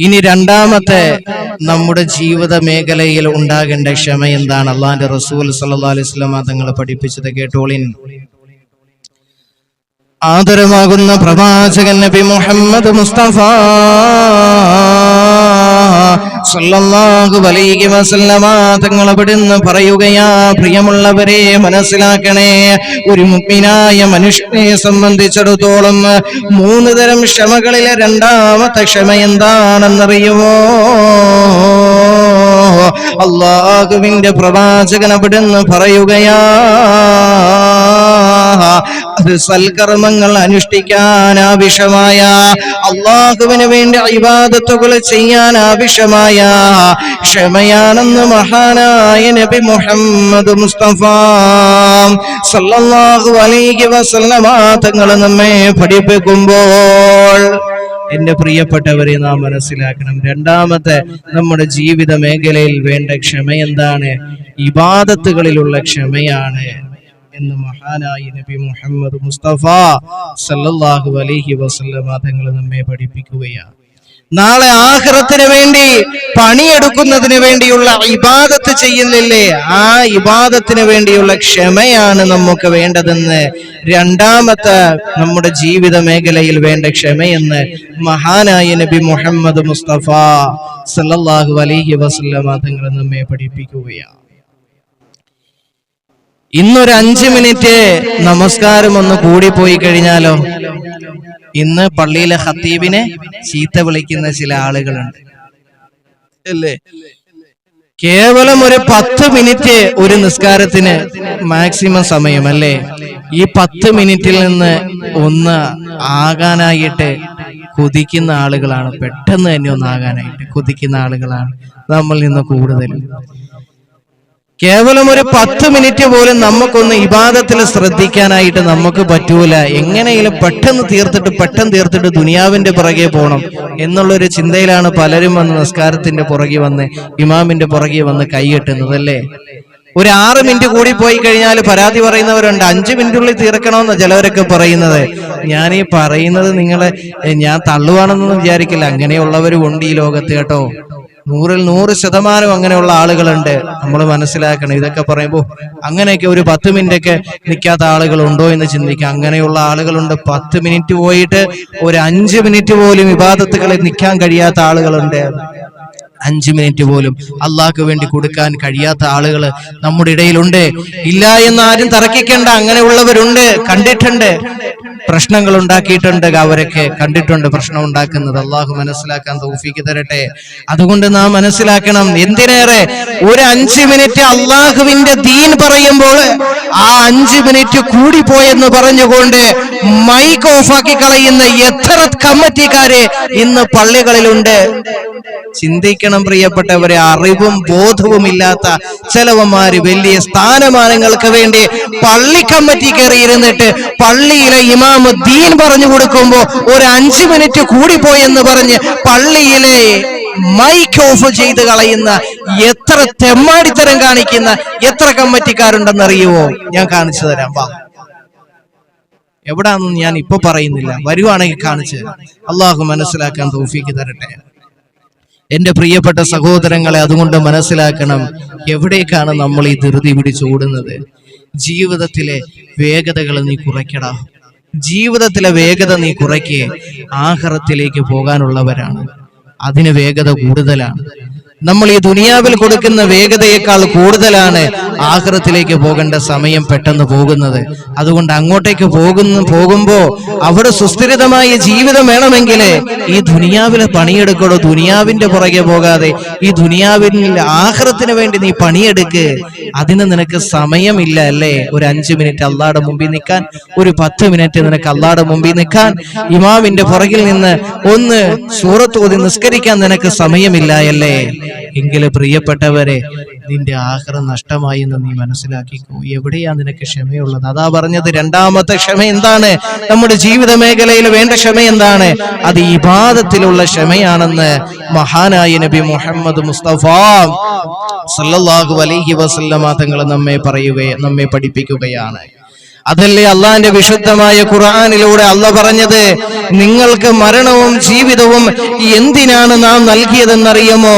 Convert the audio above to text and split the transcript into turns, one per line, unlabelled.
ഇനി രണ്ടാമത്തെ നമ്മുടെ ജീവിത മേഖലയിൽ ഉണ്ടാകേണ്ട ക്ഷമ എന്താണ്? അള്ളാന്റെ റസൂൽ സല്ലാ അലൈഹി സ്വലാമ തങ്ങൾ പഠിപ്പിച്ചത് കേട്ടോളിൻ. ആദരമാകുന്ന പ്രവാചകൻ നബി മുഹമ്മദ് മുസ്തഫ സല്ലല്ലാഹു അലൈഹി വസല്ലമ തങ്ങൾ അവിടുന്ന് പറയുകയാ പ്രിയമുള്ളവരെ മനസ്സിലാക്കണേ ഒരു മുഗ്മിനായ മനുഷ്യനെ സംബന്ധിച്ചിടത്തോളം മൂന്ന് തരം ക്ഷമകളിലെ രണ്ടാമത്തെ ക്ഷമ എന്താണെന്നറിയുമോ? അള്ളാഹുവിന്റെ പ്രവാചകൻ അവിടുന്ന് പറയുകയാ സൽക്കർമ്മങ്ങൾ അനുഷ്ഠിക്കാൻ ആവശ്യമായ അള്ളാഹുവിന് വേണ്ടി അഭിവാദത്തുകൾ ചെയ്യാൻ ആവശ്യമായ ക്ഷമയാണെന്ന് മഹാനായ നബി മുഹമ്മദ് മുസ്തഫ സല്ലല്ലാഹു അലൈഹി വസല്ലമ തങ്ങൾ നമ്മെ പഠിപ്പിക്കുമ്പോൾ. എന്റെ പ്രിയപ്പെട്ടവരെ നാം മനസ്സിലാക്കണം രണ്ടാമത്തെ നമ്മുടെ ജീവിത മേഖലയിൽ വേണ്ട ക്ഷമ എന്താണ്? ഇബാദത്തുകളിലുള്ള ക്ഷമയാണ്. എന്ന് മഹാനായ നബി മുഹമ്മദ് മുസ്തഫ സല്ലല്ലാഹു അലൈഹി വസല്ലമ തങ്ങൾ നമ്മെ പഠിപ്പിക്കുകയാണ്. നാളെ ആഖിറത്തിന് വേണ്ടി പണിയെടുക്കുന്നതിന് വേണ്ടിയുള്ള ഇബാദത്ത് ചെയ്യുന്നില്ലേ ആ ഇബാദത്തിന് വേണ്ടിയുള്ള ക്ഷമയാണ് നമുക്ക് വേണ്ടതെന്ന് രണ്ടാമത്തെ നമ്മുടെ ജീവിത മേഖലയിൽ വേണ്ട ക്ഷമയെന്ന് മഹാനായ നബി മുഹമ്മദ് മുസ്തഫ സല്ലല്ലാഹു അലൈഹി വസല്ലമ നമ്മെ പഠിപ്പിക്കുകയാണ്. ഇന്നൊരു അഞ്ച് മിനിറ്റ് നമസ്കാരം ഒന്ന് കൂടിപ്പോയി കഴിഞ്ഞാലോ? ഇന്ന് പള്ളിയിലെ ഹത്തീബിനെ ചീത്ത വിളിക്കുന്ന ചില ആളുകളുണ്ട്. അല്ലേ? കേവലം ഒരു പത്ത് മിനിറ്റ് ഒരു നിസ്കാരത്തിന് മാക്സിമം സമയം അല്ലേ? ഈ പത്ത് മിനിറ്റിൽ നിന്ന് ഒന്ന് ആകാനായിട്ട് കുതിക്കുന്ന ആളുകളാണ്. പെട്ടെന്ന് തന്നെ ഒന്ന് ആകാനായിട്ട് കുതിക്കുന്ന ആളുകളാണ് നമ്മൾ നിന്ന് കൂടുതലും. കേവലം ഒരു പത്ത് മിനിറ്റ് പോലും നമുക്കൊന്ന് ഇബാദത്തിൽ ശ്രദ്ധിക്കാനായിട്ട് നമുക്ക് പറ്റൂല. എങ്ങനെയെങ്കിലും പെട്ടെന്ന് തീർത്തിട്ട് പെട്ടെന്ന് തീർത്തിട്ട് ദുനിയാവിന്റെ പുറകെ പോകണം എന്നുള്ളൊരു ചിന്തയിലാണ് പലരും വന്ന് നിസ്കാരത്തിന്റെ പുറകെ വന്ന് ഇമാമിന്റെ പുറകെ വന്ന് കൈയെട്ടുന്നത് അല്ലേ? ഒരു ആറ് മിനിറ്റ് കൂടി പോയി കഴിഞ്ഞാൽ പരാതി പറയുന്നവരുണ്ട് അഞ്ച് മിനിറ്റുള്ളിൽ തീർക്കണമെന്ന് ചിലവരൊക്കെ പറയുന്നത്. ഞാൻ ഈ പറയുന്നത് നിങ്ങളെ ഞാൻ തള്ളുവാണെന്നൊന്നും വിചാരിക്കില്ല. അങ്ങനെയുള്ളവരും ഉണ്ട് ഈ ലോകത്ത് കേട്ടോ. നൂറിൽ നൂറ് ശതമാനം അങ്ങനെയുള്ള ആളുകളുണ്ട്. നമ്മൾ മനസ്സിലാക്കണം. ഇതൊക്കെ പറയുമ്പോൾ അങ്ങനെയൊക്കെ ഒരു പത്ത് മിനിറ്റ് ഒക്കെ നിൽക്കാത്ത ആളുകൾ ഉണ്ടോ എന്ന് ചിന്തിക്കുക. അങ്ങനെയുള്ള ആളുകളുണ്ട്. പത്ത് മിനിറ്റ് പോയിട്ട് ഒരു അഞ്ച് മിനിറ്റ് പോലും വിവാദത്തുകളിൽ നിൽക്കാൻ കഴിയാത്ത ആളുകളുണ്ട്. അഞ്ച് മിനിറ്റ് പോലും അള്ളാഹ്ക്ക് വേണ്ടി കൊടുക്കാൻ കഴിയാത്ത ആളുകൾ നമ്മുടെ ഇടയിലുണ്ട്. ഇല്ല എന്ന് ആരും തർക്കിക്കേണ്ട. അങ്ങനെയുള്ളവരുണ്ട്. കണ്ടിട്ടുണ്ട്. പ്രശ്നങ്ങൾ ഉണ്ടാക്കിയിട്ടുണ്ട് അവരൊക്കെ കണ്ടിട്ടുണ്ട് പ്രശ്നം ഉണ്ടാക്കുന്നത് അള്ളാഹു മനസ്സിലാക്കാൻ തോഫിക്ക് തരട്ടെ. അതുകൊണ്ട് നാം മനസ്സിലാക്കണം എന്തിനേറെ ഒരു അഞ്ച് മിനിറ്റ് അള്ളാഹുവിന്റെ ദീൻ പറയുമ്പോൾ ആ അഞ്ച് മിനിറ്റ് കൂടി കൂടിപ്പോയെന്ന് പറഞ്ഞുകൊണ്ട് മൈക്ക് ഓഫാക്കി കളയുന്ന എത്ര കമ്മിറ്റിക്കാര് ഇന്ന് പള്ളികളിലുണ്ട്. ചിന്തിക്കണം പ്രിയപ്പെട്ടവരെ അറിവും ബോധവും ഇല്ലാത്ത ചിലവന്മാര് വലിയ സ്ഥാനമാനങ്ങൾക്ക് വേണ്ടി പള്ളി കമ്മിറ്റി കയറി ഇരുന്നിട്ട് പള്ളിയിലെ ഇമാമ് ദീൻ പറഞ്ഞു കൊടുക്കുമ്പോ ഒരു അഞ്ചു മിനിറ്റ് കൂടി പോയെന്ന് പറഞ്ഞ് പള്ളിയിലെ മൈക്ക് ഓഫ് ചെയ്ത് കളയുന്ന എത്ര തെമ്മാടിത്തരം കാണിക്കുന്ന എത്ര കമ്മറ്റിക്കാരുണ്ടെന്ന് അറിയുമോ ഞാൻ കാണിച്ചു തരാം വാ. എവിടാന്നും ഞാൻ ഇപ്പൊ പറയുന്നില്ല. വരുവാണെങ്കിൽ കാണിച്ചു തരാം. അള്ളാഹു മനസ്സിലാക്കാൻ തോഫിക്ക് തരട്ടെ. എന്റെ പ്രിയപ്പെട്ട സഹോദരങ്ങളെ അതുകൊണ്ട് മനസ്സിലാക്കണം എവിടേക്കാണ് നമ്മൾ ഈ ധൃതി പിടിച്ചോടുന്നത് ജീവിതത്തിലെ വേഗതകൾ നീ കുറയ്ക്കടാ. ജീവിതത്തിലെ വേഗത നീ കുറയ്ക്കേ. ആഹാരത്തിലേക്ക് പോകാനുള്ളവരാണ്. അതിന് വേഗത കൂടുതലാണ്. നമ്മൾ ഈ ദുനിയാവിൽ കൊടുക്കുന്ന വേഗതയേക്കാൾ കൂടുതലാണ് ആഹ്റത്തിലേക്ക് പോകേണ്ട സമയം പെട്ടെന്ന് പോകുന്നത്. അതുകൊണ്ട് അങ്ങോട്ടേക്ക് പോകുന്ന പോകുമ്പോൾ അവിടെ സുസ്ഥിരമായ ജീവിതം വേണമെങ്കിൽ ഈ ദുനിയാവിലെ പണിയെടുക്കടോ ദുനിയാവിന്റെ പുറകെ പോകാതെ ഈ ദുനിയാവിൽ ആഹ്റത്തിന് വേണ്ടി നീ പണിയെടുക്ക്. അതിന് നിനക്ക് സമയമില്ല അല്ലേ? ഒരു അഞ്ചു മിനിറ്റ് അള്ളാടെ മുമ്പിൽ നിൽക്കാൻ ഒരു പത്ത് മിനിറ്റ് നിനക്ക് അള്ളാടെ മുമ്പിൽ നിൽക്കാൻ ഇമാവിന്റെ പുറകിൽ നിന്ന് ഒന്ന് സൂറത്ത് ഓതി നിസ്കരിക്കാൻ നിനക്ക് സമയമില്ല അല്ലേ? എങ്കിൽ പ്രിയപ്പെട്ടവരെ നിന്റെ ആഹാരം നഷ്ടമായി എന്ന് നീ മനസ്സിലാക്കിക്കോ. എവിടെയാ നിനക്ക് ക്ഷമയുള്ളത്? അതാ പറഞ്ഞത് രണ്ടാമത്തെ ക്ഷമ എന്താണ്? നമ്മുടെ ജീവിത മേഖലയിൽ വേണ്ട ക്ഷമ എന്താണ്? അത് ഇബാദത്തിലുള്ള ക്ഷമയാണെന്ന് മഹാനായ നബി മുഹമ്മദ് മുസ്തഫ സല്ലല്ലാഹു അലൈഹി വസല്ലമ തങ്ങൾ നമ്മെ പറയുകയെ നമ്മെ പഠിപ്പിക്കുകയാണ്. അതല്ലേ അള്ളാന്റെ വിശുദ്ധമായ ഖുർആാനിലൂടെ അല്ല പറഞ്ഞത്? നിങ്ങൾക്ക് മരണവും ജീവിതവും എന്തിനാണ് നാം നൽകിയതെന്നറിയുമോ?